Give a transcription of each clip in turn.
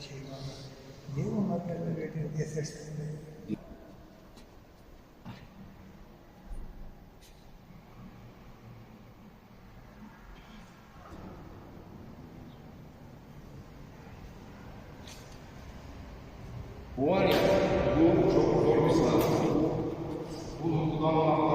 şey var. Niye onlar böyle veriyor diye seslendi. Bu var ya, bu çok zor bir sanat. Bunu kullanmak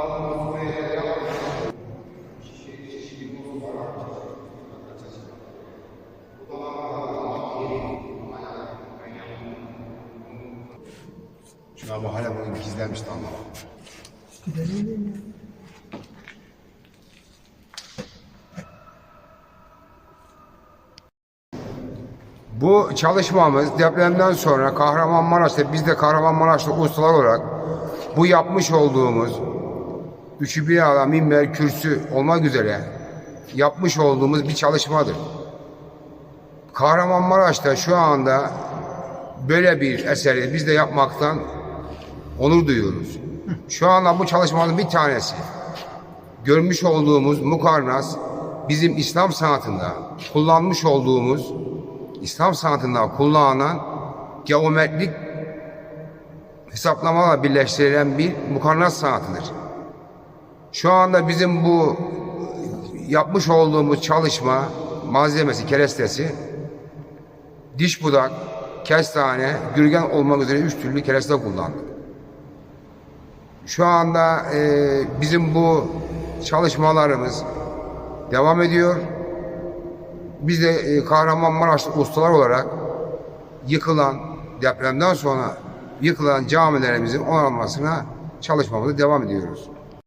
Şuna bak hala bunu tamam. Gidelim mi? Bu çalışmamız depremden sonra Kahramanmaraş'ta biz de Kahramanmaraşlı ustalar olarak bu yapmış olduğumuz üçü bir arada minber kürsü olmak üzere yapmış olduğumuz bir çalışmadır. Kahramanmaraş'ta şu anda böyle bir eseri biz de yapmaktan onur duyuyoruz. Şu anda bu çalışmanın bir tanesi görmüş olduğumuz mukarnas bizim İslam sanatında kullanmış olduğumuz İslam sanatında kullanılan geometrik hesaplamalarla birleştirilen bir mukarnas sanatıdır. Şu anda bizim bu yapmış olduğumuz çalışma malzemesi, kerestesi diş budak, kestane, gürgen olmak üzere üç türlü kereste kullandık. Şu anda e, bizim bu çalışmalarımız devam ediyor. Biz de e, Kahramanmaraşlı ustalar olarak yıkılan depremden sonra yıkılan camilerimizin onarılmasına çalışmamıza devam ediyoruz.